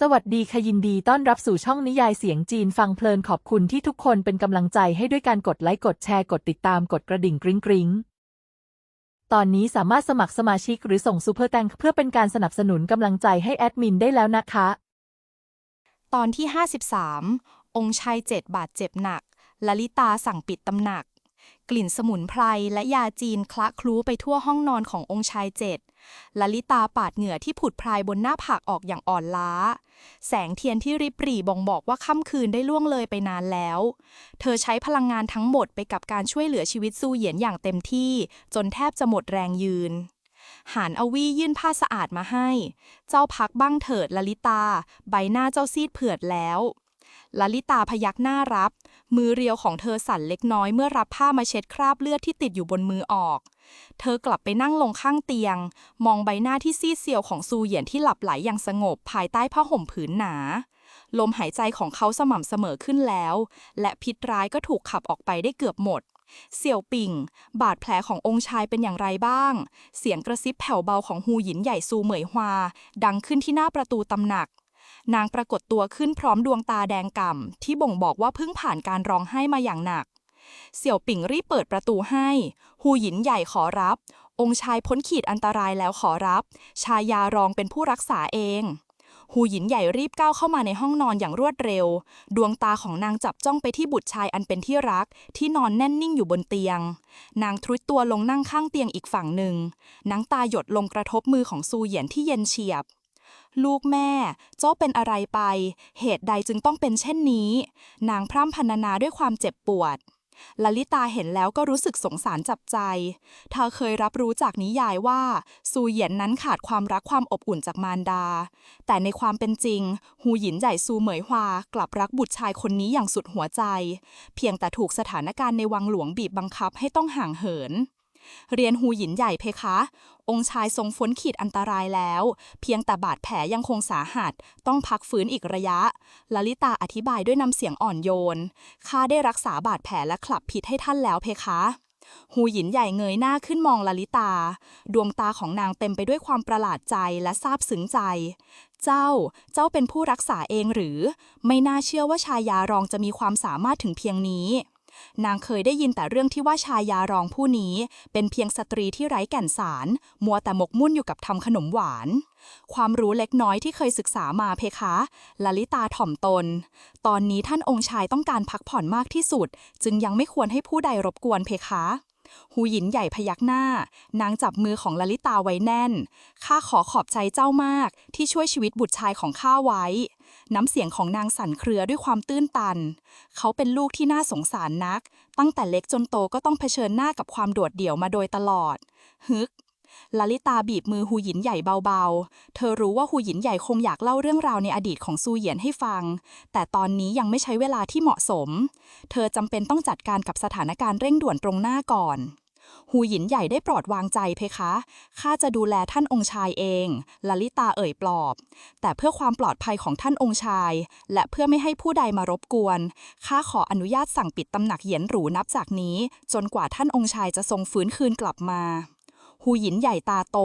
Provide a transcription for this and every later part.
สวัสดีค่ะยินดีต้อนรับสู่ช่องนิยายเสียงจีนฟังเพลินขอบคุณที่ทุกคนเป็นกำลังใจให้ด้วยการกดไลค์กดแชร์กดติดตามกดกระดิ่งกริ๊งกริ๊งตอนนี้สามารถสมัครสมาชิกหรือส่งซูเปอร์แตงเพื่อเป็นการสนับสนุนกำลังใจให้แอดมินได้แล้วนะคะ ตอนที่ 53 องค์ชายเจ็ดบาดเจ็บหนักลลิตาสั่งปิดตำหนัก กลิ่นสมุนไพรและยาจีนคละคลุ้ไปทั่วห้องนอนขององค์ชายเจ็ด ลลิตาปาดเหงื่อที่ผุดพรายบนหน้าผากออกอย่างอ่อนล้า แสงเทียนที่ริบหรี่บ่งบอกว่าค่ำคืนได้ล่วงเลยไปนานแล้ว เธอใช้พลังงานทั้งหมดไปกับการช่วยเหลือชีวิตซูเหยียนอย่างเต็มที่ จนแทบจะหมดแรงยืนหานอวี่ยื่นผ้าสะอาดมาให้ เจ้าพักบ้างเถิดลลิตา ใบหน้าเจ้าซีดเผือดแล้วลลิตาพยักหน้ารับ มือเรียวของเธอสั่นเล็กน้อยเมื่อรับผ้ามาเช็ดคราบเลือดที่ติดอยู่บนมือออก เธอกลับไปนั่งลงข้างเตียง มองใบหน้าที่ซีดเซียวของซูเหยียนที่หลับไหลอย่างสงบภายใต้ผ้าห่มผืนหนาลมหายใจของเขาสม่ำเสมอขึ้นแล้ว และพิษร้ายก็ถูกขับออกไปได้เกือบหมด เสี่ยวปิ่ง บาดแผลขององค์ชายเป็นอย่างไรบ้าง เสียงกระซิบแผ่วเบาของฮูหยินใหญ่ซูเหมยฮวา ดังขึ้นที่หน้าประตูตำหนัก นางปรากฏตัวขึ้นพร้อมดวงตาแดงก่ำที่บ่งบอกว่าเพิ่งผ่านการร้องไห้มาอย่างหนัก เสี่ยวปิ่งรีบเปิดประตูให้ฮูหยินใหญ่ขอรับ องค์ชายพ้นขีดอันตรายแล้วขอรับ ชายารองเป็นผู้รักษาเองฮูหยินใหญ่รีบก้าวเข้ามาในห้องนอนอย่างรวดเร็ว ดวงตาของนางจับจ้องไปที่บุตรชายอันเป็นที่รัก ที่นอนแน่นนิ่งอยู่บนเตียง นางทรุดตัวลงนั่งข้างเตียงอีกฝั่งหนึ่งน้ำตาหยดลงกระทบมือของซูเหยียนที่เย็นเฉียบ ลูกแม่ เจ้าเป็นอะไรไป เหตุใดจึงต้องเป็นเช่นนี้ นางพร่ำพรรณนาด้วยความเจ็บปวดลลิตาเห็นแล้วก็รู้สึกสงสารจับใจ เธอเคยรับรู้จากนิยายว่า ซูเหยียนนั้นขาดความรักความอบอุ่นจากมารดา แต่ในความเป็นจริงฮูหยินใหญ่ซูเหมยฮวากลับรักบุตรชายคนนี้อย่างสุดหัวใจ เพียงแต่ถูกสถานการณ์ในวังหลวงบีบบังคับให้ต้องห่างเหิน เรียนฮูหยินใหญ่เพคะ องค์ชายทรงพ้นขีดอันตรายแล้ว เพียงแต่บาดแผลยังคงสาหัส ต้องพักฟื้นอีกระยะ ลลิตาอธิบายด้วยน้ำเสียงอ่อนโยน ข้าได้รักษาบาดแผลและคลับพิษให้ท่านแล้วเพคะฮูหยินใหญ่เงยหน้าขึ้นมองลลิตา ดวงตาของนางเต็มไปด้วยความประหลาดใจและซาบซึ้งใจ เจ้า เจ้าเป็นผู้รักษาเองหรือ ไม่น่าเชื่อว่าชายารองจะมีความสามารถถึงเพียงนี้ นางเคยได้ยินแต่เรื่องที่ว่าชายยารองผู้นี้ เป็นเพียงสตรีที่ไร้แก่นสาร มัวแต่หมกมุ่นอยู่กับทำขนมหวาน ความรู้เล็กน้อยที่เคยศึกษามาเพคะลลิตาถ่อมตน ตอนนี้ท่านองค์ชายต้องการพักผ่อนมากที่สุด จึงยังไม่ควรให้ผู้ใดรบกวนเพคะ หูหยินใหญ่พยักหน้า นางจับมือของลลิตาไว้แน่น ข้าขอขอบใจเจ้ามากที่ช่วยชีวิตบุตรชายของข้าไว้ น้ำเสียงของนางสั่นเครือด้วยความตื้นตัน เขาเป็นลูกที่น่าสงสารนัก ตั้งแต่เล็กจนโตก็ต้องเผชิญหน้ากับความโดดเดี่ยวมาโดยตลอด ฮึก ลลิตาบีบมือหูหยินใหญ่เบาๆ เธอรู้ว่าหูหยินใหญ่คงอยากเล่าเรื่องราวในอดีตของซูเหยียนให้ฟัง แต่ตอนนี้ยังไม่ใช้เวลาที่เหมาะสม เธอจำเป็นต้องจัดการกับสถานการณ์เร่งด่วนตรงหน้าก่อนหูหยินใหญ่ได้โปรดวางใจเพคะ ข้าจะดูแลท่านองค์ชายเอง ลลิตาเอ่ยปลอบ แต่เพื่อความปลอดภัยของท่านองค์ชาย และเพื่อไม่ให้ผู้ใดมารบกวน ข้าขออนุญาตสั่งปิดตำหนักเหยียนหรูนับจากนี้ จนกว่าท่านองค์ชายจะทรงฟื้นคืนกลับมา หูหยินใหญ่ตาโต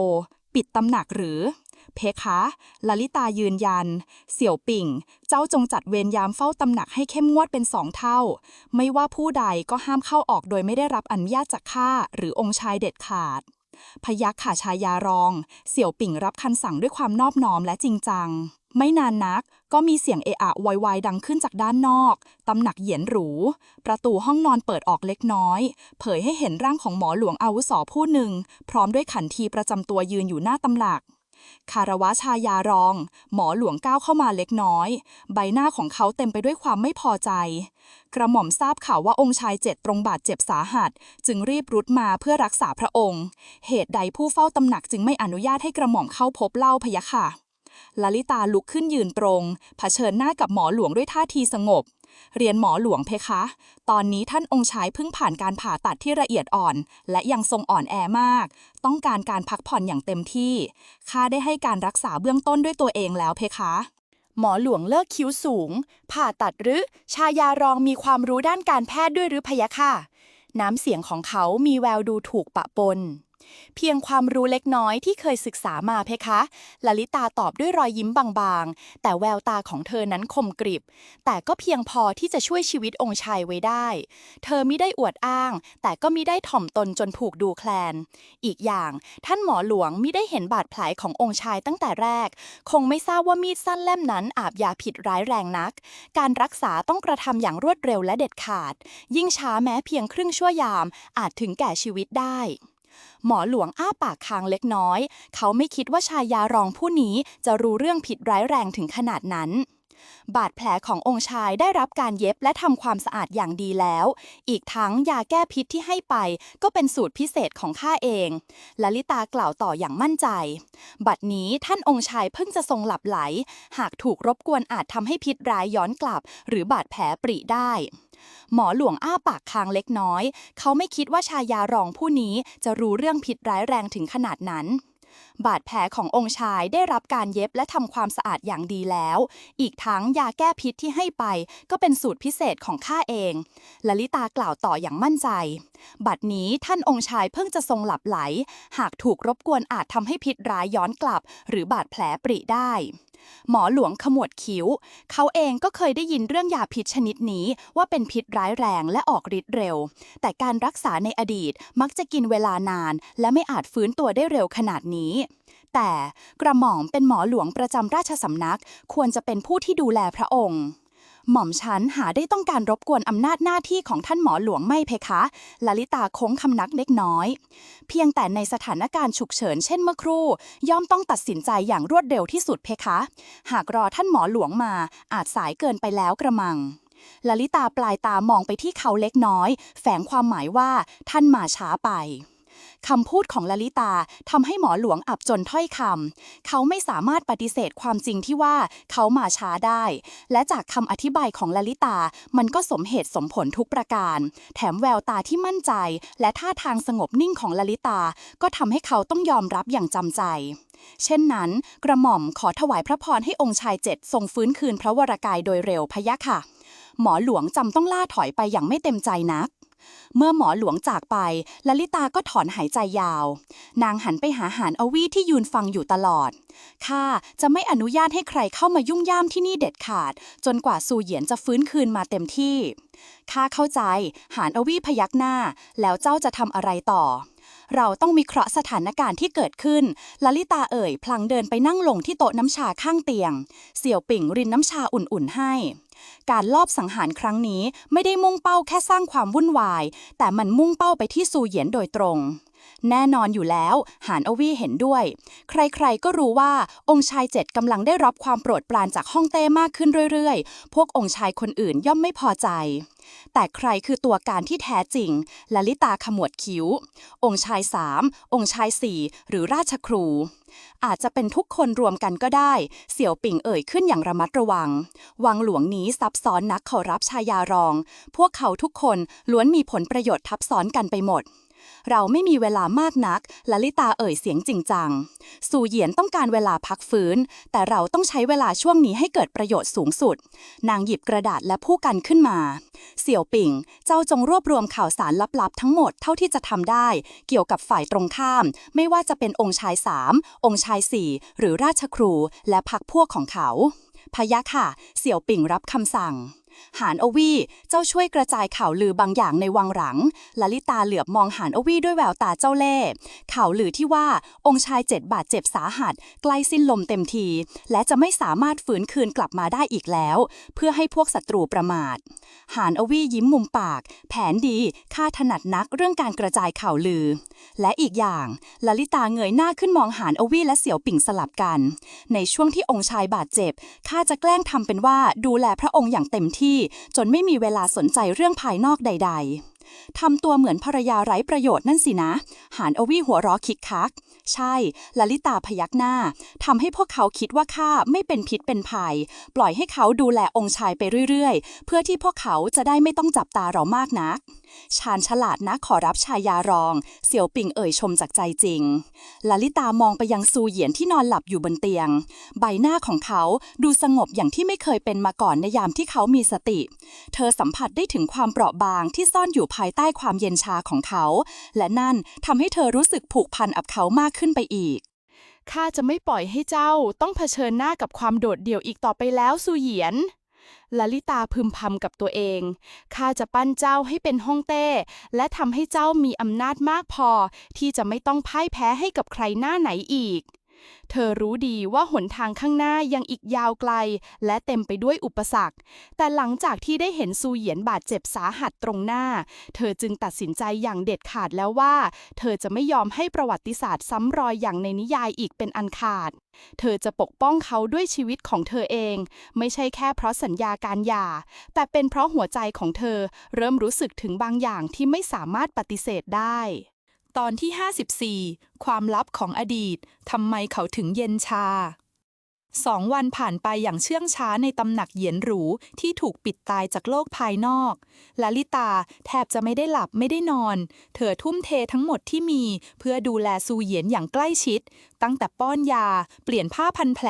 ปิดตำหนักหรือ เพคะลลิตายืนยัน เสี่ยวปิ่ง เจ้าจงจัดเวรยามเฝ้าตำหนักให้เข้มงวดเป็นสองเท่า ไม่ว่าผู้ใดก็ห้ามเข้าออกโดยไม่ได้รับอนุญาตจากข้าหรือองค์ชายเด็ดขาด พยักขาชายารอง เสี่ยวปิ่งรับคำสั่งด้วยความนอบน้อมและจริงจัง ไม่นานนักก็มีเสียงเอะอะวอยวายดังขึ้นจากด้านนอก ตำหนักเหยียนหรู ประตูห้องนอนเปิดออกเล็กน้อย เผยให้เห็นร่างของหมอหลวงอาวุโสผู้หนึ่ง พร้อมด้วยขันทีประจำตัวยืนอยู่หน้าตำหนัก คารวะชายารอง หมอหลวงก้าวเข้ามาเล็กน้อย ใบหน้าของเขาเต็มไปด้วยความไม่พอใจ กระหม่อมทราบข่าวว่าองค์ชายเจ็ดตรงบาดเจ็บสาหัส จึงรีบรุดมาเพื่อรักษาพระองค์ เหตุใดผู้เฝ้าตำหนักจึงไม่อนุญาตให้กระหม่อมเข้าพบเล่าพยะค่ะลลิตาลุกขึ้นยืนตรง เผชิญหน้ากับหมอหลวงด้วยท่าทีสงบ เรียนหมอหลวงเพคะ ตอนนี้ท่านองค์ชายเพิ่งผ่านการผ่าตัดที่ละเอียดอ่อน และยังทรงอ่อนแอมาก ต้องการการพักผ่อนอย่างเต็มที่ข้าได้ให้การรักษาเบื้องต้นด้วยตัวเองแล้วเพคะหมอหลวงเลิกคิ้วสูง ผ่าตัดหรือ ชายารองมีความรู้ด้านการแพทย์ด้วยหรือพยะค่ะ น้ำเสียงของเขามีแววดูถูกปะปน เพียงความรู้เล็กน้อยที่เคยศึกษามาเพคะลลิตาตอบด้วยรอยยิ้มบางๆ แต่แววตาของเธอนั้นคมกริบ แต่ก็เพียงพอที่จะช่วยชีวิตองค์ชายไว้ได้ เธอไมิได้อวดอ้าง แต่ก็มิได้ถ่อมตนจนถูกดูแคลน อีกอย่างท่านหมอหลวงมิได้เห็นบาดแผลขององค์ชายตั้งแต่แรก คงไม่ทราบว่ามีดสั้นเล่มนั้นอาบยาผิดร้ายแรงนัก การรักษาต้องกระทำอย่างรวดเร็วและเด็ดขาด ยิ่งช้าแม้เพียงครึ่งชั่วยามอาจถึงแก่ชีวิตได้ หมอหลวงอ้าปากค้างเล็กน้อย เขาไม่คิดว่าชายารองผู้นี้จะรู้เรื่องผิดร้ายแรงถึงขนาดนั้น บาดแผลขององค์ชายได้รับการเย็บและทำความสะอาดอย่างดีแล้ว อีกทั้งยาแก้พิษที่ให้ไป ก็เป็นสูตรพิเศษของข้าเองลลิตากล่าวต่ออย่างมั่นใจ บัดนี้ท่านองค์ชายเพิ่งจะทรงหลับไหล หากถูกรบกวนอาจทำให้พิษร้ายย้อนกลับ หรือบาดแผลปริได้ หมอหลวงอ้าปากค้างเล็กน้อย เขาไม่คิดว่าชายารองผู้นี้จะรู้เรื่องผิดร้ายแรงถึงขนาดนั้น บาดแผลขององค์ชายได้รับการเย็บและทำความสะอาดอย่างดีแล้ว อีกทั้งยาแก้พิษที่ให้ไป ก็เป็นสูตรพิเศษของข้าเองลลิตากล่าวต่ออย่างมั่นใจ บัดนี้ท่านองค์ชายเพิ่งจะทรงหลับไหล หากถูกรบกวนอาจทำให้พิษร้ายย้อนกลับ หรือบาดแผลปริได้ หมอหลวงขมวดคิ้ว เขาเองก็เคยได้ยินเรื่องยาพิษชนิดนี้ว่าเป็นพิษร้ายแรงและออกฤทธิ์เร็ว แต่การรักษาในอดีตมักจะกินเวลานาน และไม่อาจฟื้นตัวได้เร็วขนาดนี้แต่กระหม่อมเป็นหมอหลวงประจำราชสำนัก ควรจะเป็นผู้ที่ดูแลพระองค์ หม่อมฉันหาได้ต้องการรบกวนอำนาจหน้าที่ของท่านหมอหลวงไม่เพคะ ลลิตาโค้งคำนักเล็กน้อย เพียงแต่ในสถานการณ์ฉุกเฉินเช่นเมื่อครู่ ย่อมต้องตัดสินใจอย่างรวดเร็วที่สุดเพคะ หากรอท่านหมอหลวงมา อาจสายเกินไปแล้วกระมังลลิตาปลายตามองไปที่เขาเล็กน้อย แฝงความหมายว่าท่านมาช้าไป คำพูดของลลิตาทำให้หมอหลวงอับจนถ้อยคำ เขาไม่สามารถปฏิเสธความจริงที่ว่าเขามาช้าได้ และจากคำอธิบายของลลิตา มันก็สมเหตุสมผลทุกประการ แถมแววตาที่มั่นใจ และท่าทางสงบนิ่งของลลิตา ก็ทำให้เขาต้องยอมรับอย่างจำใจเช่นนั้น กระหม่อมขอถวายพระพรให้องค์ชายเจ็ดทรงฟื้นคืนพระวรากายโดยเร็วพะยะค่ะ หมอหลวงจำต้องล่าถอยไปอย่างไม่เต็มใจนัก เมื่อหมอหลวงจากไปลลิตาก็ถอนหายใจยาว นางหันไปหาหานอวีที่ยืนฟังอยู่ตลอด ข้าจะไม่อนุญาตให้ใครเข้ามายุ่งย่ามที่นี่เด็ดขาด จนกว่าซูเหยียนจะฟื้นคืนมาเต็มที่ ข้าเข้าใจ หานอวีพยักหน้า แล้วเจ้าจะทำอะไรต่อ เราต้องมีเคราะห์สถานการณ์ที่เกิดขึ้นลลิตาเอ่ย พลังเดินไปนั่งลงที่โต๊ะน้ำชาข้างเตียง เสี่ยวปิ่งรินน้ำชาอุ่นๆให้ การลอบสังหารครั้งนี้ไม่ได้มุ่งเป้าแค่สร้างความวุ่นวาย แต่มันมุ่งเป้าไปที่ซูเหยียนโดยตรง แน่นอนอยู่แล้ว หานอวี่เห็นด้วย ใครๆก็รู้ว่าองค์ชายเจ็ดกำลังได้รับความโปรดปรานจากฮ่องเต้มากขึ้นเรื่อยๆ พวกองค์ชายคนอื่นย่อมไม่พอใจ แต่ใครคือตัวการที่แท้จริงลลิตาขมวดคิ้ว องค์ชายสามองค์ชายสี่หรือราชครู อาจจะเป็นทุกคนรวมกันก็ได้ เสี่ยวปิ่งเอ่ยขึ้นอย่างระมัดระวัง วังหลวงนี้ซับซ้อนนักเขารับชายารอง พวกเขาทุกคนล้วนมีผลประโยชน์ทับซ้อนกันไปหมด เราไม่มีเวลามากนักลลิตาเอ่ยเสียงจริงจัง สูเหยียนต้องการเวลาพักฟื้น แต่เราต้องใช้เวลาช่วงนี้ให้เกิดประโยชน์สูงสุด นางหยิบกระดาษและผู้กันขึ้นมา เสี่ยวปิ่ง เจ้าจงรวบรวมข่าวสารลับๆ ทั้งหมดเท่าที่จะทำได้ เกี่ยวกับฝ่ายตรงข้าม ไม่ว่าจะเป็นองค์ชายสามองค์ชายสี่หรือราชครูและพักพวกของเขาพะยะค่ะ เสี่ยวปิ่งรับคำสั่ง หานอวีเจ้าช่วยกระจายข่าวลือบางอย่างในวังหลังลลิตาเหลือบมองหานอวีด้วยแววตาเจ้าเล่ห์ข่าวลือที่ว่าองค์ชายเจ็ดบาดเจ็บสาหัส ใกล้สิ้นลมเต็มที และจะไม่สามารถฝืนคืนกลับมาได้อีกแล้ว เพื่อให้พวกศัตรูประมาท หานอวียิ้มมุมปาก แผนดีข้าถนัดนักเรื่องการกระจายข่าวลือ และอีกอย่างลลิตาเงยหน้าขึ้นมองหานอวีและเสี่ยวปิ่งสลับกัน ในช่วงที่องค์ชายบาดเจ็บข้าจะแกล้งทำเป็นว่าดูแลพระองค์อย่างเต็มที่จนไม่มีเวลาสนใจเรื่องภายนอกใด ๆทำตัวเหมือนภรรยาไร้ประโยชน์นั่นสินะ หานอวีหัวเราะคิกคัก ใช่ลลิตาพยักหน้าทำให้พวกเขาคิดว่าข้าไม่เป็นพิษเป็นภัย ปล่อยให้เขาดูแลองค์ชายไปเรื่อยๆ เพื่อที่พวกเขาจะได้ไม่ต้องจับตาเรามากนัก ชาญฉลาดนะขอรับชายารอง เสี่ยวปิงเอ่ยชมจากใจจริงลลิตามองไปยังซูเหยียนที่นอนหลับอยู่บนเตียง ใบหน้าของเขาดูสงบอย่างที่ไม่เคยเป็นมาก่อนในยามที่เขามีสติ เธอสัมผัสได้ถึงความเปราะบางที่ซ่อนอยู่ภายใต้ความเย็นชาของเขา และนั่นทำใให้เธอรู้สึกผูกพันกับเขามากขึ้นไปอีก ข้าจะไม่ปล่อยให้เจ้าต้องเผชิญหน้ากับความโดดเดี่ยวอีกต่อไปแล้วซูเหยียนลลิตาพึมพำกับตัวเอง ข้าจะปั้นเจ้าให้เป็นฮ่องเต้ และทำให้เจ้ามีอำนาจมากพอ ที่จะไม่ต้องพ่ายแพ้ให้กับใครหน้าไหนอีก เธอรู้ดีว่าหนทางข้างหน้ายังอีกยาวไกล และเต็มไปด้วยอุปสรรค แต่หลังจากที่ได้เห็นซูเหยียนบาดเจ็บสาหัสตรงหน้า เธอจึงตัดสินใจอย่างเด็ดขาดแล้วว่า เธอจะไม่ยอมให้ประวัติศาสตร์ซ้ำรอยอย่างในนิยายอีกเป็นอันขาด เธอจะปกป้องเขาด้วยชีวิตของเธอเอง ไม่ใช่แค่เพราะสัญญาการหย่า แต่เป็นเพราะหัวใจของเธอเริ่มรู้สึกถึงบางอย่างที่ไม่สามารถปฏิเสธได้ ตอนที่ 54 ความลับของอดีต ทำไมเขาถึงเย็นชา สองวันผ่านไปอย่างเชื่องช้าในตำหนักเหยียนหรูที่ถูกปิดตายจากโลกภายนอกลลิตาแทบจะไม่ได้หลับไม่ได้นอน เธอทุ่มเททั้งหมดที่มี เพื่อดูแลซูเหยียนอย่างใกล้ชิด ตั้งแต่ป้อนยา เปลี่ยนผ้าพันแผล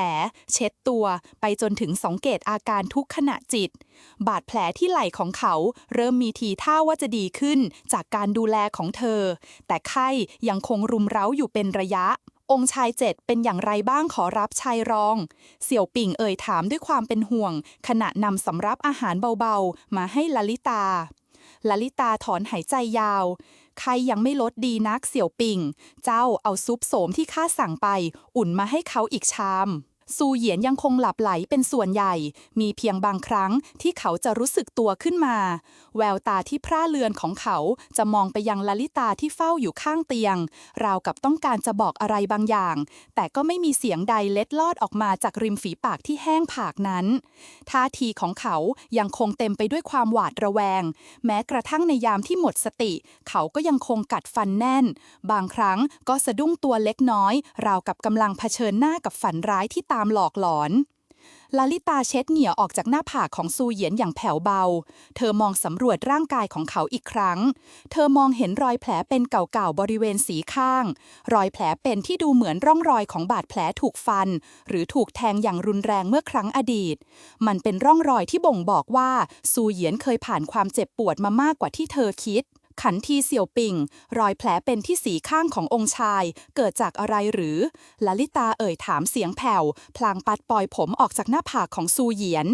เช็ดตัว ไปจนถึงสังเกตอาการทุกขณะจิต บาดแผลที่ไหล่ของเขาเริ่มมีทีท่าว่าจะดีขึ้นจากการดูแลของเธอ แต่ไข้ยังคงรุมเร้าอยู่เป็นระยะ องค์ชายเจ็ดเป็นอย่างไรบ้างขอรับชายรอง เสี่ยวปิ่งเอ่ยถามด้วยความเป็นห่วง ขณะนำสำรับอาหารเบาๆ มาให้ลลิตาลลิตาถอนหายใจยาว ใครยังไม่ลดดีนักเสี่ยวปิ่ง เจ้าเอาซุปโสมที่ข้าสั่งไป อุ่นมาให้เขาอีกชาม ซูเหยียนยังคงหลับไหลเป็นส่วนใหญ่ มีเพียงบางครั้งที่เขาจะรู้สึกตัวขึ้นมา แววตาที่พร่าเลือนของเขาจะมองไปยังลลิตาที่เฝ้าอยู่ข้างเตียง ราวกับต้องการจะบอกอะไรบางอย่าง แต่ก็ไม่มีเสียงใดเล็ดลอดออกมาจากริมฝีปากที่แห้งผากนั้น ท่าทีของเขายังคงเต็มไปด้วยความหวาดระแวง แม้กระทั่งในยามที่หมดสติ เขาก็ยังคงกัดฟันแน่น บางครั้งก็สะดุ้งตัวเล็กน้อย ราวกับกำลังเผชิญหน้ากับฝันร้ายที่ตามหลอกหลอนลลิตาเช็ดเหงื่อออกจากหน้าผากของซูเหยียนอย่างแผ่วเบา เธอมองสำรวจร่างกายของเขาอีกครั้ง เธอมองเห็นรอยแผลเป็นเก่าๆบริเวณสีข้าง รอยแผลเป็นที่ดูเหมือนร่องรอยของบาดแผลถูกฟัน หรือถูกแทงอย่างรุนแรงเมื่อครั้งอดีต มันเป็นร่องรอยที่บ่งบอกว่าซูเหยียนเคยผ่านความเจ็บปวดมามากกว่าที่เธอคิด ขันทีเสี่ยวปิงรอยแผลเป็นที่สีข้างขององค์ชาย เกิดจากอะไรหรือลลิตาเอ่ยถามเสียงแผ่ว พลางปัดปล่อยผมออกจากหน้าผากของซูเหยียน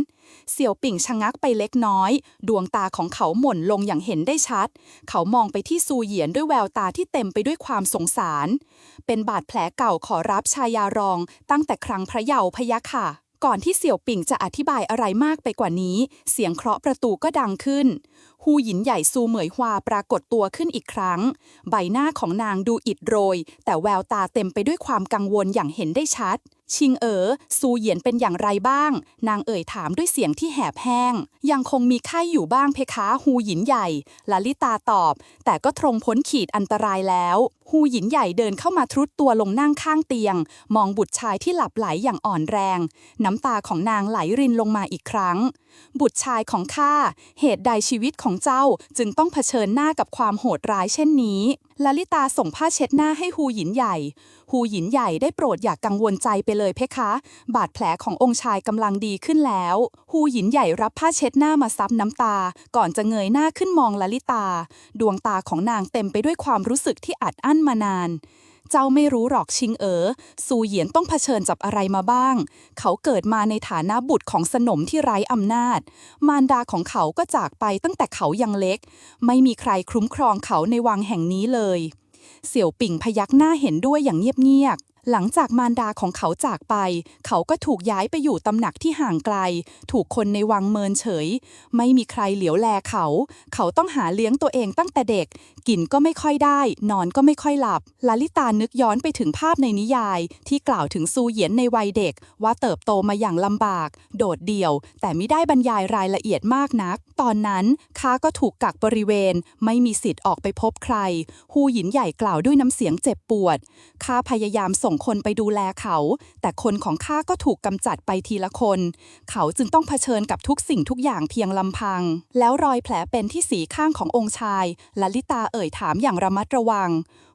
เสี่ยวปิ่งชะงักไปเล็กน้อย ดวงตาของเขาหม่นลงอย่างเห็นได้ชัด เขามองไปที่ซูเหยียนด้วยแววตาที่เต็มไปด้วยความสงสาร เป็นบาดแผลเก่าขอรับชายารอง ตั้งแต่ครั้งพระเยาว์พยะค่ะก่อนที่เสี่ยวปิ่งจะอธิบายอะไรมากไปกว่านี้ เสียงเคราะห์ประตูก็ดังขึ้นฮูหยินใหญ่ซูเหมยฮวาปรากฏตัวขึ้นอีกครั้ง ใบหน้าของนางดูอิดโรย แต่แววตาเต็มไปด้วยความกังวลอย่างเห็นได้ชัด ชิงเอ๋อซูเหยียนเป็นอย่างไรบ้าง นางเอ่ยถามด้วยเสียงที่แหบแห้ง ยังคงมีไข้อยู่บ้างเพคะฮูหยินใหญ่ลลิตาตอบ แต่ก็ตรงพ้นขีดอันตรายแล้วฮูหยินใหญ่เดินเข้ามาทรุดตัวลงนั่งข้างเตียง มองบุตรชายที่หลับไหลอย่างอ่อนแรง น้ำตาของนางไหลรินลงมาอีกครั้ง บุตรชายของข้าเหตุใดชีวิตของเจ้าจึงต้องเผชิญหน้ากับความโหดร้ายเช่นนี้ ลลิตาส่งผ้าเช็ดหน้าให้ฮูหยินใหญ่ ฮูหยินใหญ่ได้โปรดอย่ากกังวลใจไปเลยเพคะ บาดแผลขององค์ชายกำลังดีขึ้นแล้ว ฮูหยินใหญ่รับผ้าเช็ดหน้ามาซับน้ำตา ก่อนจะเงยหน้าขึ้นมองลลิตา ดวงตาของนางเต็มไปด้วยความรู้สึกที่อัดอั้นมานาน เจ้าไม่รู้หรอกชิงเอ๋อซูเหยียนต้องเผชิญกับอะไรมาบ้าง เขาเกิดมาในฐานะบุตรของสนมที่ไร้อำนาจ มารดาของเขาก็จากไปตั้งแต่เขายังเล็ก ไม่มีใครคุ้มครองเขาในวังแห่งนี้เลย เสี่ยวปิ่งพยักหน้าเห็นด้วยอย่างเงียบๆ หลังจากมารดาของเขาจากไป เขาก็ถูกย้ายไปอยู่ตำหนักที่ห่างไกล ถูกคนในวังเมินเฉย ไม่มีใครเหลียวแลเขา เขาต้องหาเลี้ยงตัวเองตั้งแต่เด็ก กินก็ไม่ค่อยได้ นอนก็ไม่ค่อยหลับลลิตานึกย้อนไปถึงภาพในนิยาย ที่กล่าวถึงซูเหยียนในวัยเด็ก ว่าเติบโตมาอย่างลำบาก โดดเดี่ยว แต่ไม่ได้บรรยายรายละเอียดมากนัก ตอนนั้นข้าก็ถูกกักบริเวณ ไม่มีสิทธิ์ออกไปพบใคร ฮูหยินใหญ่กล่าวด้วยน้ำเสียงเจ็บปวดข้าพยายามส่งคนไปดูแลเขา แต่คนของข้าก็ถูกกำจัดไปทีละคน เขาจึงต้องเผชิญกับทุกสิ่งทุกอย่างเพียงลำพัง แล้วรอยแผลเป็นที่สีข้างขององค์ชายลลิตาเอ่ยถามอย่างระมัดระวัง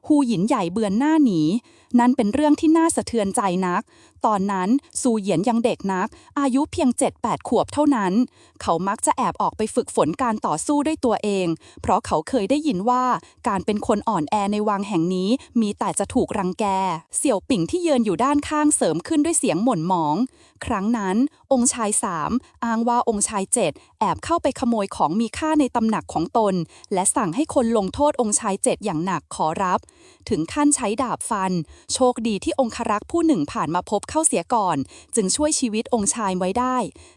ฮูหยินใหญ่เบือนหน้าหนี นั่นเป็นเรื่องที่น่าสะเทือนใจนัก ตอนนั้นซูเหยียนยังเด็กนัก อายุเพียง 7-8 ขวบเท่านั้น เขามักจะแอบออกไปฝึกฝนการต่อสู้ด้วยตัวเอง เพราะเขาเคยได้ยินว่าการเป็นคนอ่อนแอในวังแห่งนี้ มีแต่จะถูกรังแก เสี่ยวปิ่งที่เยือนอยู่ด้านข้างเสริมขึ้นด้วยเสียงหม่นหมอง ครั้งนั้น องค์ชายสามอ้างว่าองค์ชายเจ็ดแอบเข้าไปขโมยของมีค่าในตำหนักของตน และสั่งให้คนลงโทษองค์ชายเจ็ดอย่างหนักขอรับถึงขั้นใช้ดาบฟัน โชคดีที่องครักษ์ผู้หนึ่งผ่านมาพบเข้าเสียก่อน จึงช่วยชีวิตองค์ชายไว้ได้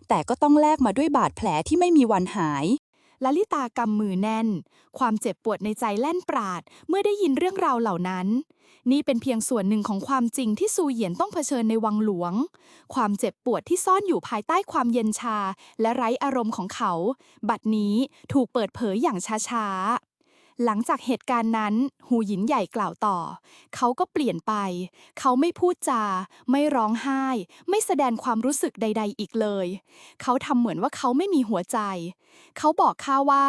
แต่ก็ต้องแลกมาด้วยบาดแผลที่ไม่มีวันหายลลิตากำมือแน่น ความเจ็บปวดในใจแล่นปราด เมื่อได้ยินเรื่องราวเหล่านั้น นี่เป็นเพียงส่วนหนึ่งของความจริงที่ซูเหยียนต้องเผชิญในวังหลวง ความเจ็บปวดที่ซ่อนอยู่ภายใต้ความเย็นชา และไร้อารมณ์ของเขา บัดนี้ถูกเปิดเผยอย่างช้าๆ หลังจากเหตุการณ์นั้น หูหยินใหญ่กล่าวต่อ เขาก็เปลี่ยนไป เขาไม่พูดจา ไม่ร้องไห้ ไม่แสดงความรู้สึกใด ๆ อีกเลย เขาทำเหมือนว่าเขาไม่มีหัวใจ เขาบอกข้าว่า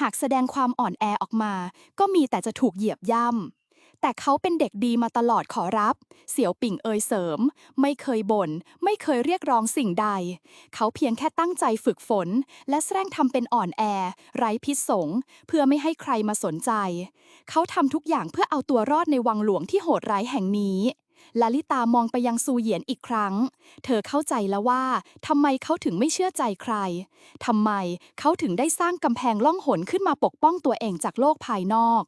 หากแสดงความอ่อนแอออกมา ก็มีแต่จะถูกเหยียบย่ำ แต่เขาเป็นเด็กดีมาตลอดขอรับ เสี่ยวปิ่งเอ่ยเสริม ไม่เคยบน่น ไม่เคยเรียกร้องสิ่งใด เขาเพียงแค่ตั้งใจฝึกฝน และแสร้งทำเป็นอ่อนแอ ไร้พิษสง เพื่อไม่ให้ใครมาสนใจ เขาทำทุกอย่างเพื่อเอาตัวรอดในวังหลวงที่โหดร้ายแห่งนี้ลาลิตามองไปยังซูเหยียนอีกครั้ง เธอเข้าใจแล้วว่าทำไมเขาถึงไม่เชื่อใจใคร ทำไมเขาถึงได้สร้างกำแพงล่องหนขึ้นมาปกป้องตัวเองจากโลกภายนอก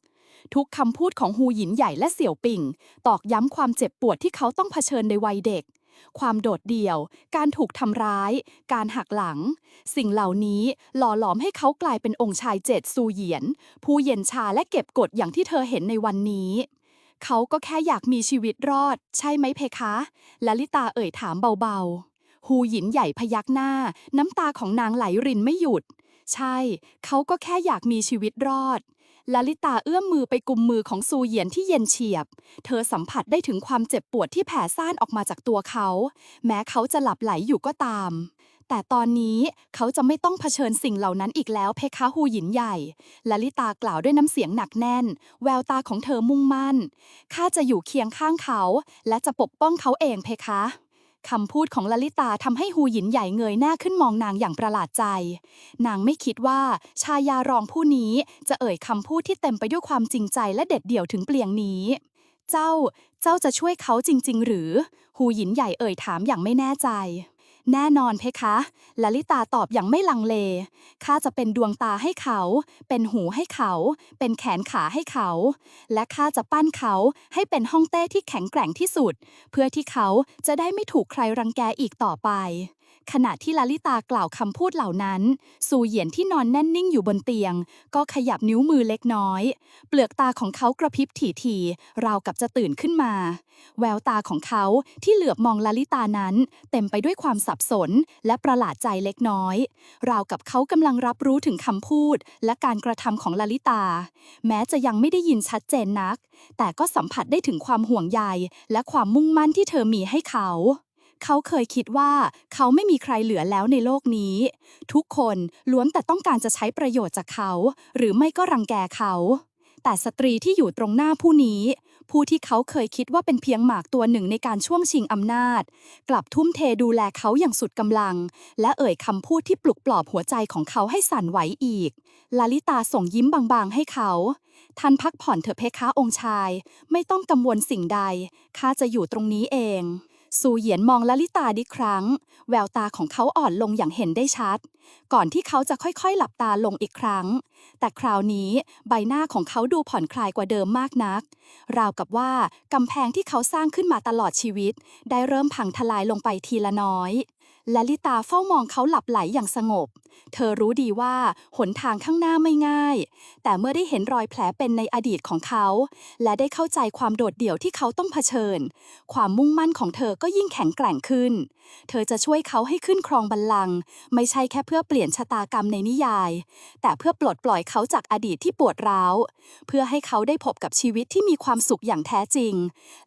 ทุกคำพูดของฮูหยินใหญ่และเสี่ยวปิ่ง ตอกย้ำความเจ็บปวดที่เขาต้องเผชิญในวัยเด็ก ความโดดเดี่ยว การถูกทำร้าย การหักหลัง สิ่งเหล่านี้หล่อหลอมให้เขากลายเป็นองค์ชายเจ็ดซูเหยียน ผู้เย็นชาและเก็บกดอย่างที่เธอเห็นในวันนี้ เขาก็แค่อยากมีชีวิตรอด ใช่ไหมเพคะลลิตาเอ่ยถามเบาๆฮูหยินใหญ่พยักหน้า น้ำตาของนางไหลรินไม่หยุดใช่ เขาก็แค่อยากมีชีวิตรอด ลลิตาเอื้อมมือไปกุมมือของซูเหยียนที่เย็นเฉียบ เธอสัมผัสได้ถึงความเจ็บปวดที่แผ่ซ่านออกมาจากตัวเขา แม้เขาจะหลับไหลอยู่ก็ตาม แต่ตอนนี้เขาจะไม่ต้องเผชิญสิ่งเหล่านั้นอีกแล้วเพคะฮูหยินใหญ่ลลิตากล่าวด้วยน้ำเสียงหนักแน่น แววตาของเธอมุ่งมั่น ข้าจะอยู่เคียงข้างเขา และจะปกป้องเขาเองเพคะ คำพูดของลลิตาทำให้ฮูหยินใหญ่เงยหน้าขึ้นมองนางอย่างประหลาดใจ นางไม่คิดว่าชายารองผู้นี้จะเอ่ยคำพูดที่เต็มไปด้วยความจริงใจและเด็ดเดี่ยวถึงเปลี่ยงนี้ เจ้า เจ้าจะช่วยเขาจริง ๆ หรือ ฮูหยินใหญ่เอ่ยถามอย่างไม่แน่ใจ แน่นอนเพคะลลิตาตอบอย่างไม่ลังเล ข้าจะเป็นดวงตาให้เขา เป็นหูให้เขา เป็นแขนขาให้เขา และข้าจะปั้นเขาให้เป็นห้องเต้ที่แข็งแกร่งที่สุด เพื่อที่เขาจะได้ไม่ถูกใครรังแกอีกต่อไป ขณะที่ลลิตากล่าวคำพูดเหล่านั้น ซูเหยียนที่นอนแน่นนิ่งอยู่บนเตียง ก็ขยับนิ้วมือเล็กน้อย เปลือกตาของเขากระพริบถี่ๆราวกับจะตื่นขึ้นมา แววตาของเขาที่เหลือบมองลลิตานั้น เต็มไปด้วยความสับสนและประหลาดใจเล็กน้อย ราวกับเขากำลังรับรู้ถึงคำพูด และการกระทำของลลิตา แม้จะยังไม่ได้ยินชัดเจนนัก แต่ก็สัมผัสได้ถึงความห่วงใยและความมุ่งมั่นที่เธอมีให้เขา เขาเคยคิดว่าเขาไม่มีใครเหลือแล้วในโลกนี้ ทุกคนล้วนแต่ต้องการจะใช้ประโยชน์จากเขา หรือไม่ก็รังแกเขา แต่สตรีที่อยู่ตรงหน้าผู้นี้ ผู้ที่เขาเคยคิดว่าเป็นเพียงหมากตัวหนึ่งในการช่วงชิงอำนาจ กลับทุ่มเทดูแลเขาอย่างสุดกำลัง และเอ่ยคำพูดที่ปลุกปลอบหัวใจของเขาให้สั่นไหวอีก ลาลิตาส่งยิ้มบางๆ ให้เขาท่านพักผ่อนเถอะเพคะองค์ชาย ไม่ต้องกังวลสิ่งใดข้าจะอยู่ตรงนี้เอง ซูเหยียนมองลลิตาดิครั้ง แววตาของเขาอ่อนลงอย่างเห็นได้ชัด ก่อนที่เขาจะค่อยๆ หลับตาลงอีกครั้ง แต่คราวนี้ใบหน้าของเขาดูผ่อนคลายกว่าเดิมมากนัก ราวกับว่ากำแพงที่เขาสร้างขึ้นมาตลอดชีวิต ได้เริ่มพังทลายลงไปทีละน้อย และลิตาเฝ้ามองเขาหลับไหลอย่างสงบ เธอรู้ดีว่าหนทางข้างหน้าไม่ง่าย แต่เมื่อได้เห็นรอยแผลเป็นในอดีตของเขา และได้เข้าใจความโดดเดี่ยวที่เขาต้องเผชิญ ความมุ่งมั่นของเธอก็ยิ่งแข็งแกร่งขึ้น เธอจะช่วยเขาให้ขึ้นครองบัลลังก์ไม่ใช่แค่เพื่อเปลี่ยนชะตากรรมในนิยาย แต่เพื่อปลดปล่อยเขาจากอดีตที่ปวดร้าว เพื่อให้เขาได้พบกับชีวิตที่มีความสุขอย่างแท้จริง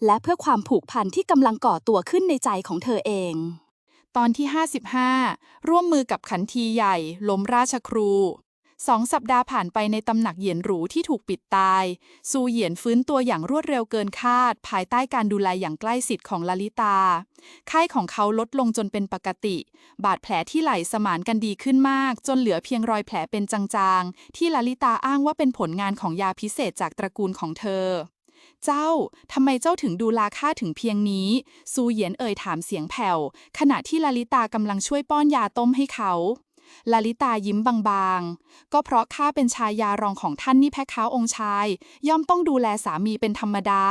และเพื่อความผูกพันที่กำลังก่อตัวขึ้นในใจของเธอเอง ตอนที่ 55 ร่วมมือกับขันทีใหญ่ล้มราชครูสองสัปดาห์ผ่านไปในตำหนักเหยียนหรูที่ถูกปิดตาย ซูเหยียนฟื้นตัวอย่างรวดเร็วเกินคาด ภายใต้การดูแลอย่างใกล้ชิดของลลิตา ไข้ของเขาลดลงจนเป็นปกติ บาดแผลที่ไหล่สมานกันดีขึ้นมาก จนเหลือเพียงรอยแผลเป็นจางๆ ที่ลลิตาอ้างว่าเป็นผลงานของยาพิเศษจากตระกูลของเธอ เจ้าทำไมเจ้าถึงดูลาค่าถึงเพียงนี้ ซูเหยียนเอ่ยถามเสียงแผ่ว ขณะที่ลลิตากำลังช่วยป้อนยาต้มให้เขาลลิตายิ้มบางๆ ก็เพราะข้าเป็นชายยารองของท่านนี่แพ้ค้าองค์ชาย ย่อมต้องดูแลสามีเป็นธรรมดา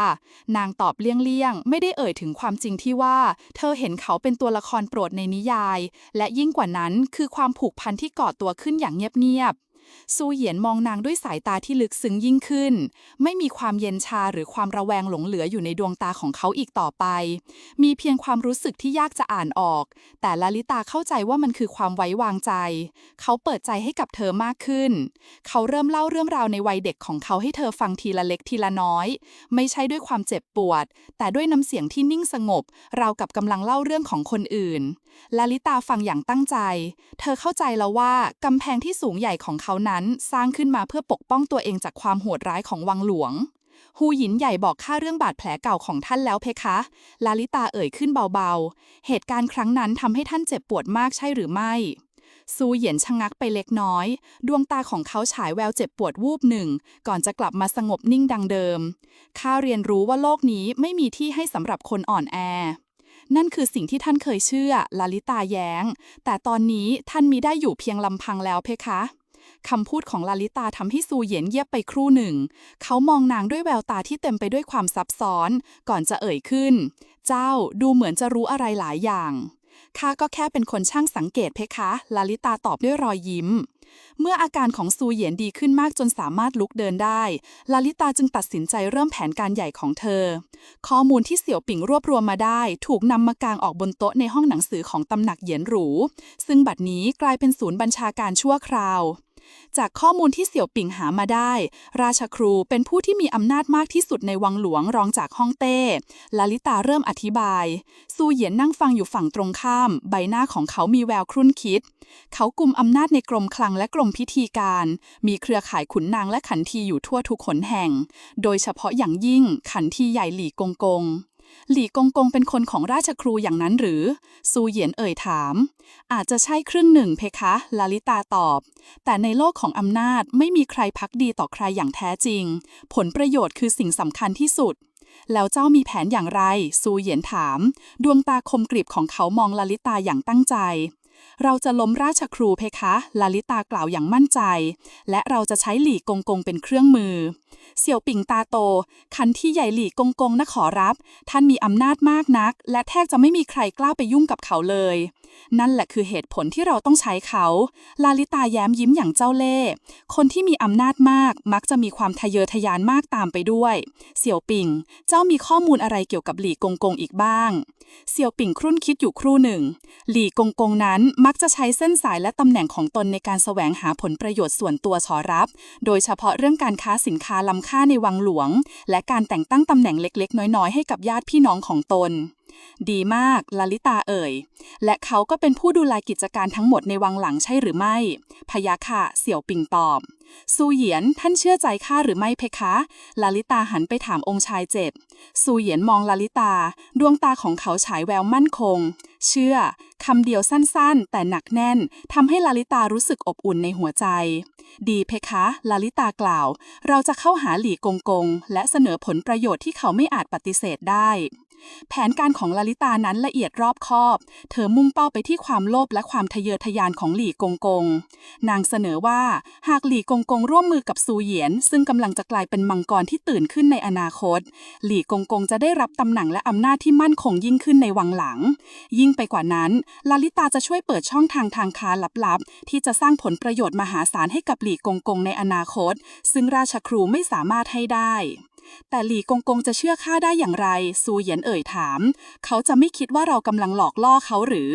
นางตอบเลี่ยงๆ ไม่ได้เอ่ยถึงความจริงที่ว่า เธอเห็นเขาเป็นตัวละครโปรดในนิยาย และยิ่งกว่านั้นคือความผูกพันที่ก่อตัวขึ้นอย่างเงียบๆ ซูเหยียนมองนางด้วยสายตาที่ลึกซึ้งยิ่งขึ้น ไม่มีความเย็นชาหรือความระแวงหลงเหลืออยู่ในดวงตาของเขาอีกต่อไป มีเพียงความรู้สึกที่ยากจะอ่านออก แต่ลลิตาเข้าใจว่ามันคือความไว้วางใจ เขาเปิดใจให้กับเธอมากขึ้น เขาเริ่มเล่าเรื่องราวในวัยเด็กของเขาให้เธอฟังทีละเล็กทีละน้อย ไม่ใช่ด้วยความเจ็บปวด แต่ด้วยน้ำเสียงที่นิ่งสงบ ราวกับกำลังเล่าเรื่องของคนอื่นลลิตาฟังอย่างตั้งใจ เธอเข้าใจแล้วว่ากำแพงที่สูงใหญ่ของเขานั้นสร้างขึ้นมาเพื่อปกป้องตัวเองจากความโหดร้ายของวังหลวง ฮูหยินใหญ่บอกข้าเรื่องบาดแผลเก่าของท่านแล้วเพคะ ลาลิตาเอ่ยขึ้นเบาๆ เหตุการณ์ครั้งนั้นทำให้ท่านเจ็บปวดมากใช่หรือไม่ ซูเหยียนชะงักไปเล็กน้อย ดวงตาของเขาฉายแววเจ็บปวดวูบหนึ่ง ก่อนจะกลับมาสงบนิ่งดังเดิม ข้าเรียนรู้ว่าโลกนี้ไม่มีที่ให้สำหรับคนอ่อนแอนั่นคือสิ่งที่ท่านเคยเชื่อ ลลิตาแย้ง แต่ตอนนี้ท่านมีได้อยู่เพียงลำพังแล้วเพคะ คำพูดของลาลิตาทำให้ซูเหยียนเยียบไปครู่หนึ่ง เขามองนางด้วยแววตาที่เต็มไปด้วยความซับซ้อน ก่อนจะเอ่ยขึ้น เจ้าดูเหมือนจะรู้อะไรหลายอย่างข้าก็แค่เป็นคนช่างสังเกตเพคะ ลาลิตาตอบด้วยรอยยิ้ม เมื่ออาการของซูเหยียนดีขึ้นมากจนสามารถลุกเดินได้ ลาลิตาจึงตัดสินใจเริ่มแผนการใหญ่ของเธอ ข้อมูลที่เสี่ยวปิ่งรวบรวมมาได้ ถูกนำมากางออกบนโต๊ะในห้องหนังสือของตำหนักเหยียนหรู ซึ่งบัดนี้กลายเป็นศูนย์บัญชาการชั่วคราว จากข้อมูลที่เสี่ยวปิ่งหามาได้ ราชครูเป็นผู้ที่มีอำนาจมากที่สุดในวังหลวงรองจากฮ่องเต้ลลิตาเริ่มอธิบาย ซูเหยียนนั่งฟังอยู่ฝั่งตรงข้าม ใบหน้าของเขามีแววครุ่นคิด เขากลุ่มอำนาจในกรมคลังและกรมพิธีการ มีเครือข่ายขุนนางและขันทีอยู่ทั่วทุกขนแห่ง โดยเฉพาะอย่างยิ่งขันทีใหญ่หลี่กงกง หลี่กงกงเป็นคนของราชครูอย่างนั้นหรือ ซูเหยียนเอ่ยถาม อาจจะใช่ครึ่งหนึ่งเพคะ ลาลิตาตอบ แต่ในโลกของอำนาจไม่มีใครพักดีต่อใครอย่างแท้จริง ผลประโยชน์คือสิ่งสำคัญที่สุด แล้วเจ้ามีแผนอย่างไร ซูเหยียนถาม ดวงตาคมกริบของเขามองลาลิตาอย่างตั้งใจ เราจะล้มราชครูเพคะ ลาลิตากล่าวอย่างมั่นใจ และเราจะใช้หลี่กงกงเป็นเครื่องมือ เสี่ยวปิ่งตาโต คันที่ใหญ่หลี่กงกงนะขอรับ ท่านมีอำนาจมากนัก และแทบจะไม่มีใครกล้าไปยุ่งกับเขาเลย นั่นแหละคือเหตุผลที่เราต้องใช้เขา ลาลิตาแย้มยิ้มอย่างเจ้าเล่ห์คนที่มีอำนาจมากมักจะมีความทะเยอทะยานมากตามไปด้วย เสี่ยวปิงเจ้ามีข้อมูลอะไรเกี่ยวกับหลี่กงกงอีกบ้าง เสี่ยวปิงครุ่นคิดอยู่ครู่หนึ่ง หลี่กงกงนั้นมักจะใช้เส้นสายและตำแหน่งของตนในการแสวงหาผลประโยชน์ส่วนตัวฉอรับ โดยเฉพาะเรื่องการค้าสินค้าล้ำค่าในวังหลวง และการแต่งตั้งตำแหน่งเล็กๆ น้อยๆ ให้กับญาติพี่น้องของตน ดีมากลลิตาเอ่ย และเขาก็เป็นผู้ดูแลกิจการทั้งหมดในวังหลังใช่หรือไม่ พยาค่ะ เสี่ยวปิงตอบ ซูเหยียนท่านเชื่อใจข้าหรือไม่เพคะลลิตาหันไปถามองค์ชายเจ็ดซูเหยียนมองลลิตา ดวงตาของเขาฉายแววมั่นคง เชื่อคำเดียวสั้นๆ แต่หนักแน่นทำให้ลลิตารู้สึกอบอุ่นในหัวใจ ดีเพคะลลิตากล่าว เราจะเข้าหาหลี่กงกง และเสนอผลประโยชน์ที่เขาไม่อาจปฏิเสธได้ แผนการของลลิตานั้นละเอียดรอบคอบ เธอมุ่งเป้าไปที่ความโลภและความทะเยอทะยานของหลี่กงกง นางเสนอว่าหากหลี่กงกงร่วมมือกับซูเหยียน ซึ่งกำลังจะกลายเป็นมังกรที่ตื่นขึ้นในอนาคต หลี่กงกงจะได้รับตำแหน่งและอำนาจที่มั่นคงยิ่งขึ้นในวังหลัง ยิ่งไปกว่านั้นลลิตาจะช่วยเปิดช่องทางทางค้าลับๆ ที่จะสร้างผลประโยชน์มหาศาลให้กับหลี่กงกงในอนาคต ซึ่งราชครูไม่สามารถให้ได้ แต่หลี่กงกงจะเชื่อข้าได้อย่างไร ซูเหยียนเอ่ยถาม เขาจะไม่คิดว่าเรากำลังหลอกล่อเขาหรือ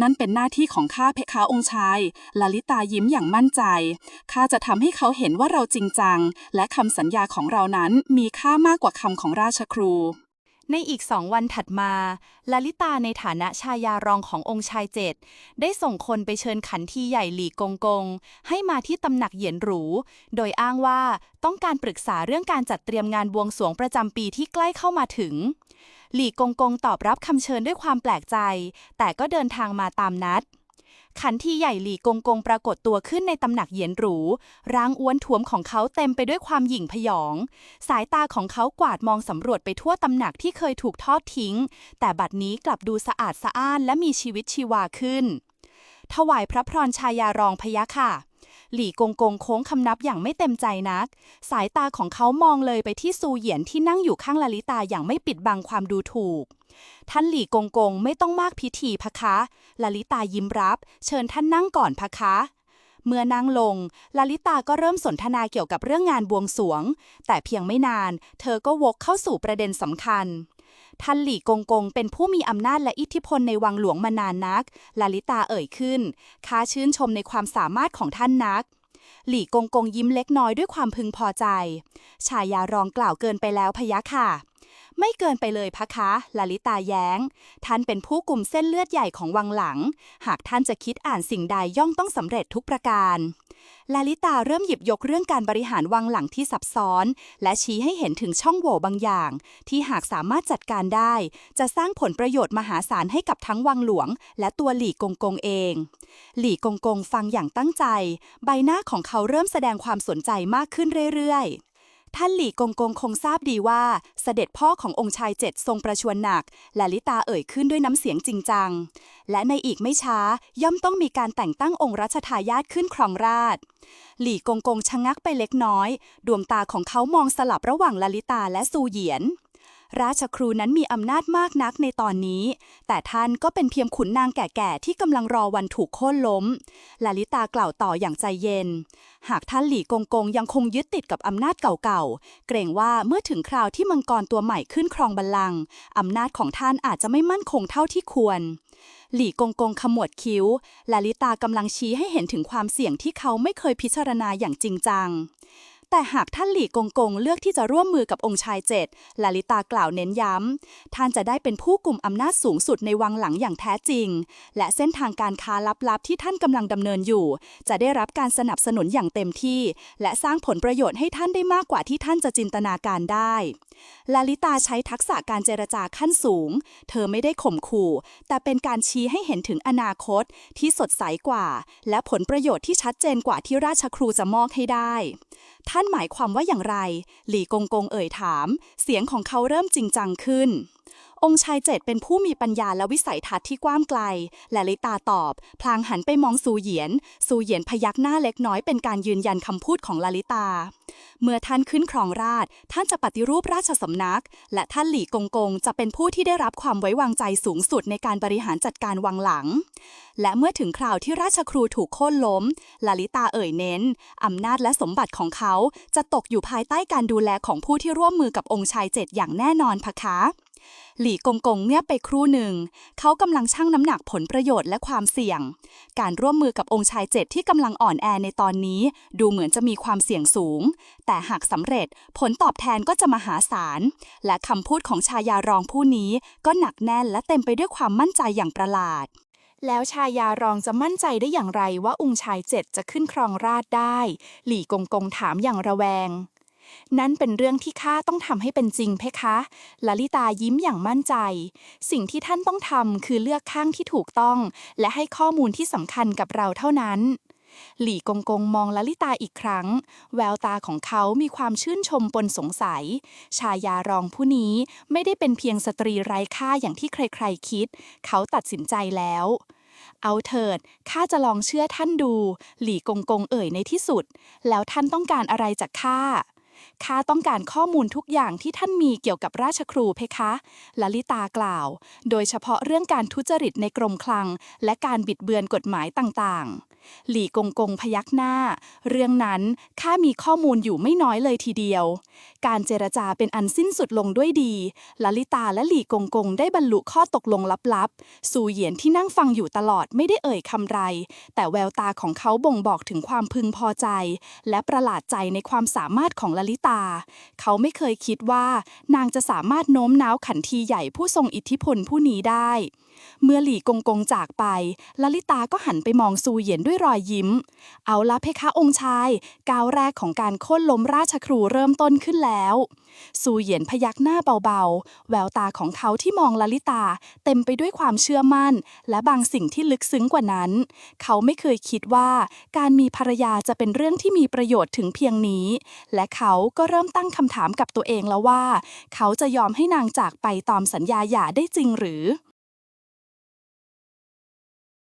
นั่นเป็นหน้าที่ของข้าเพคะองค์ชายลลิตายิ้มอย่างมั่นใจ ข้าจะทำให้เขาเห็นว่าเราจริงจัง และคำสัญญาของเรานั้นมีค่ามากกว่าคำของราชครู ในอีกสองวันถัดมา ลลิตาในฐานะชายารองขององค์ชายเจ็ดได้ส่งคนไปเชิญขันทีใหญ่หลี่กงกง ให้มาที่ตำหนักเหยียนหรู โดยอ้างว่าต้องการปรึกษาเรื่องการจัดเตรียมงานบวงสรวงประจำปีที่ใกล้เข้ามาถึง หลี่กงกงตอบรับคำเชิญด้วยความแปลกใจ แต่ก็เดินทางมาตามนัด ขันทีใหญ่หลีกงกงปรากฏตัวขึ้นในตำหนักเหยียนหรู ร่างอ้วนท้วมของเขาเต็มไปด้วยความหยิ่งพยอง สายตาของเขากวาดมองสำรวจไปทั่วตำหนักที่เคยถูกทอดทิ้ง แต่บัดนี้กลับดูสะอาดสะอ้านและมีชีวิตชีวาขึ้น ถวายพระพรชายารองพยะค่ะ หลี่กงกงโค้งคำนับอย่างไม่เต็มใจนัก สายตาของเขามองเลยไปที่ซูเหยียนที่นั่งอยู่ข้างลลิตาอย่างไม่ปิดบังความดูถูก ท่านหลี่กงกงไม่ต้องมากพิธีพะคะลลิตายิ้มรับ เชิญท่านนั่งก่อนพะคะเมื่อนั่งลงลลิตาก็เริ่มสนทนาเกี่ยวกับเรื่องงานบวงสวง แต่เพียงไม่นาน เธอก็วกเข้าสู่ประเด็นสำคัญ ท่านหลี่กงกงเป็นผู้มีอำนาจและอิทธิพลในวังหลวงมานานนักลลิตาเอ่ยขึ้นข้าชื่นชมในความสามารถของท่านนัก หลี่กงกงยิ้มเล็กน้อยด้วยความพึงพอใจ ชายารองกล่าวเกินไปแล้วพะยะค่ะ ไม่เกินไปเลยพะคะลลิตาแย้ง ท่านเป็นผู้กลุ่มเส้นเลือดใหญ่ของวังหลัง หากท่านจะคิดอ่านสิ่งใดย่อมต้องสำเร็จทุกประการ ลาลิตาเริ่มหยิบยกเรื่องการบริหารวังหลังที่ซับซ้อน และชี้ให้เห็นถึงช่องโหว่บางอย่าง ที่หากสามารถจัดการได้ จะสร้างผลประโยชน์มหาศาลให้กับทั้งวังหลวง และตัวหลี่กงกงเอง หลี่กงกงฟังอย่างตั้งใจ ใบหน้าของเขาเริ่มแสดงความสนใจมากขึ้นเรื่อยๆ ท่านหลี่กงกงคงทราบดีว่า เสด็จพ่อขององค์ชายเจ็ดทรงประชวรหนัก และลิตาเอ่ยขึ้นด้วยน้ำเสียงจริงจัง และในอีกไม่ช้าย่อมต้องมีการแต่งตั้งองค์รัชทายาทขึ้นครองราชหลี่กงกงชะงักไปเล็กน้อย ดวงตาของเขามองสลับระหว่างลลิตาและซูเหยียน ราชครูนั้นมีอำนาจมากนักในตอนนี้ แต่ท่านก็เป็นเพียงขุนนางแก่ๆที่กำลังรอวันถูกโค่นล้ม ลลิตากล่าวต่ออย่างใจเย็น หากท่านหลี่กงกงยังคงยึดติดกับอำนาจเก่าๆ เกรงว่าเมื่อถึงคราวที่มังกรตัวใหม่ขึ้นครองบัลลังก์อำนาจของท่านอาจจะไม่มั่นคงเท่าที่ควรหลี่กงกงขมวดคิ้วลลิตากำลังชี้ให้เห็นถึงความเสี่ยงที่เขาไม่เคยพิจารณาอย่างจริงจัง แต่หากท่านหลี่กงกงเลือกที่จะร่วมมือกับองค์ชายเจ็ดลลิตากล่าวเน้นย้ำ ท่านจะได้เป็นผู้กลุ่มอำนาจสูงสุดในวังหลังอย่างแท้จริง และเส้นทางการค้าลับๆ ที่ท่านกำลังดำเนินอยู่ จะได้รับการสนับสนุนอย่างเต็มที่ และสร้างผลประโยชน์ให้ท่านได้มากกว่าที่ท่านจะจินตนาการได้ลลิตาใช้ทักษะการเจรจาขั้นสูง เธอไม่ได้ข่มขู่ แต่เป็นการชี้ให้เห็นถึงอนาคตที่สดใสกว่า และผลประโยชน์ที่ชัดเจนกว่าที่ราชครูจะมอบให้ได้ท่านหมายความว่าอย่างไร หลี่กงกงเอ่ยถาม เสียงของเขาเริ่มจริงจังขึ้น องค์ชายเจ็ดเป็นผู้มีปัญญาและวิสัยทัศน์ที่กว้างไกล และลิตาตอบ พลางหันไปมองซูเหยียน ซูเหยียนพยักหน้าเล็กน้อยเป็นการยืนยันคำพูดของลลิตา เมื่อท่านขึ้นครองราช ท่านจะปฏิรูปราชสำนัก และท่านหลี่กงกงจะเป็นผู้ที่ได้รับความไว้วางใจสูงสุดในการบริหารจัดการวังหลัง และเมื่อถึงคราวที่ราชครูถูกโค่นล้มลลิตาเอ่ยเน้นอำนาจและสมบัติของเขาจะตกอยู่ภายใต้การดูแลของผู้ที่ร่วมมือกับองค์ชายเจ็ดอย่างแน่นอนพะคะ หลี่กงกงเงียบไปครู่หนึ่ง เขากำลังชั่งน้ำหนักผลประโยชน์และความเสี่ยง การร่วมมือกับองค์ชายเจ็ดที่กำลังอ่อนแอในตอนนี้ ดูเหมือนจะมีความเสี่ยงสูง แต่หากสำเร็จผลตอบแทนก็จะมหาศาล และคำพูดของชายารองผู้นี้ก็หนักแน่นและเต็มไปด้วยความมั่นใจอย่างประหลาดแล้วชายารองจะมั่นใจได้อย่างไรว่าองค์ชายเจ็ดจะขึ้นครองราชได้ หลี่กงกงถามอย่างระแวง นั่นเป็นเรื่องที่ข้าต้องทำให้เป็นจริงเพคะลลิตายิ้มอย่างมั่นใจ สิ่งที่ท่านต้องทำคือเลือกข้างที่ถูกต้อง และให้ข้อมูลที่สำคัญกับเราเท่านั้นหลี่กงกงมองลลิตาอีกครั้ง แววตาของเขามีความชื่นชมปนสงสัย ชายารองผู้นี้ไม่ได้เป็นเพียงสตรีไร้ค่าอย่างที่ใครๆคิด เขาตัดสินใจแล้ว เอาเถิด ข้าจะลองเชื่อท่านดู หลี่กงกงเอ่ยในที่สุด แล้วท่านต้องการอะไรจากข้า ข้าต้องการข้อมูลทุกอย่างที่ท่านมีเกี่ยวกับราชครูเพคะลลิตากล่าว โดยเฉพาะเรื่องการทุจริตในกรมคลัง และการบิดเบือนกฎหมายต่างๆ หลี่กงกงพยักหน้า เรื่องนั้นข้ามีข้อมูลอยู่ไม่น้อยเลยทีเดียว การเจรจาเป็นอันสิ้นสุดลงด้วยดีลลิตาและหลี่กงกงได้บรรลุข้อตกลงลับๆ สู่เหยียนที่นั่งฟังอยู่ตลอดไม่ได้เอ่ยคำไร แต่แววตาของเขาบ่งบอกถึงความพึงพอใจ และประหลาดใจในความสามารถของลลิตา เขาไม่เคยคิดว่านางจะสามารถโน้มน้าวขันทีใหญ่ผู้ทรงอิทธิพลผู้นี้ได้ เมื่อหลี่กงกงจากไปลลิตาก็หันไปมองซูเหยียนด้วยรอยยิ้ม เอาละเพคะองค์ชาย ก้าวแรกของการโค่นล้มราชครูเริ่มต้นขึ้นแล้ว ซูเหยียนพยักหน้าเบาๆ แววตาของเขาที่มองลลิตาเต็มไปด้วยความเชื่อมั่น และบางสิ่งที่ลึกซึ้งกว่านั้น เขาไม่เคยคิดว่าการมีภรรยาจะเป็นเรื่องที่มีประโยชน์ถึงเพียงนี้ และเขาก็เริ่มตั้งคำถามกับตัวเองแล้วว่า เขาจะยอมให้นางจากไปตามสัญญาหย่าได้จริงหรือ